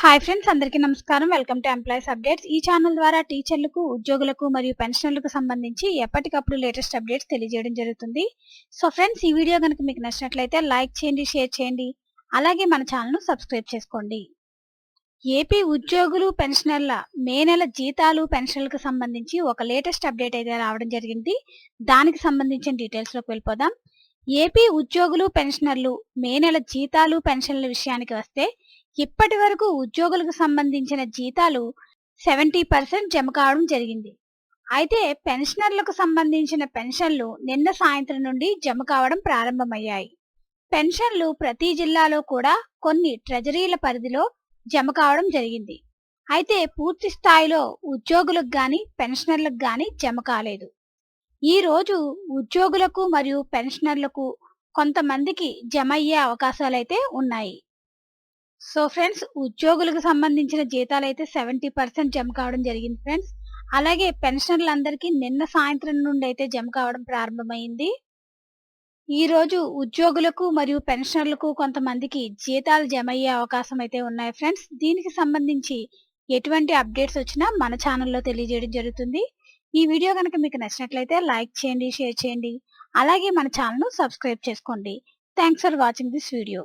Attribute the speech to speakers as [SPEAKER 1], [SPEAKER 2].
[SPEAKER 1] Hi friends అందరికీ నమస్కారం. Welcome to employees updates ఈ ఛానల్ ద్వారా టీచర్లకు ఉద్యోగులకు మరియు పెన్షనర్లకు సంబంధించి ఎప్పటికప్పుడు లేటెస్ట్ అప్డేట్స్ తెలియజేయడం జరుగుతుంది. సో ఫ్రెండ్స్ ఈ వీడియో కనుక మీకు నచ్చినట్లయితే లైక్ చేయండి షేర్ చేయండి. అలాగే మన ఛానల్ను సబ్స్క్రైబ్ చేసుకోండి. ఏపీ ఉద్యోగులు పెన్షనర్ల మే నెల జీతాలు పెన్షన్లకు సంబంధించి ఒక లేటెస్ట్ అప్డేట్ అయితే రావడం జరిగింది. దానికి సంబంధించిన డీటెయిల్స్లోకి వెళ్ళిపోదాం. ఏపీ ఉద్యోగులు పెన్షనర్లు మే నెల జీతాలు పెన్షన్ల విషయానికి వస్తే ఇప్పటి వరకు ఉద్యోగులకు సంబంధించిన జీతాలు సెవెంటీ పర్సెంట్ జమ కావడం జరిగింది. అయితే పెన్షనర్లకు సంబంధించిన పెన్షన్లు నిన్న సాయంత్రం నుండి జమ కావడం ప్రారంభమయ్యాయి. పెన్షన్లు ప్రతి జిల్లాలో కూడా కొన్ని ట్రెజరీల పరిధిలో జమ కావడం జరిగింది. అయితే పూర్తి స్థాయిలో ఉద్యోగులకు గాని పెన్షనర్లకు గాని జమ కాలేదు. ఈ రోజు ఉద్యోగులకు మరియు పెన్షనర్లకు కొంతమందికి జమ అయ్యే అవకాశాలైతే ఉన్నాయి. సో ఫ్రెండ్స్ ఉద్యోగులకు సంబంధించిన జీతాలు అయితే సెవెంటీ పర్సెంట్ జమ కావడం జరిగింది ఫ్రెండ్స్ అలాగే పెన్షనర్లందరికీ నిన్న సాయంత్రం నుండి అయితే జమ కావడం ప్రారంభమైంది. ఈ రోజు ఉద్యోగులకు మరియు పెన్షనర్లకు కొంతమందికి జీతాలు జమ అయ్యే అవకాశం అయితే ఉన్నాయి ఫ్రెండ్స్ దీనికి సంబంధించి ఎటువంటి అప్డేట్స్ వచ్చినా మన ఛానల్లో తెలియజేయడం జరుగుతుంది. ఈ వీడియో కనుక మీకు నచ్చినట్లయితే లైక్ చేయండి షేర్ చేయండి. అలాగే మన ఛానల్ను సబ్స్క్రైబ్ చేసుకోండి. Thanks for watching this video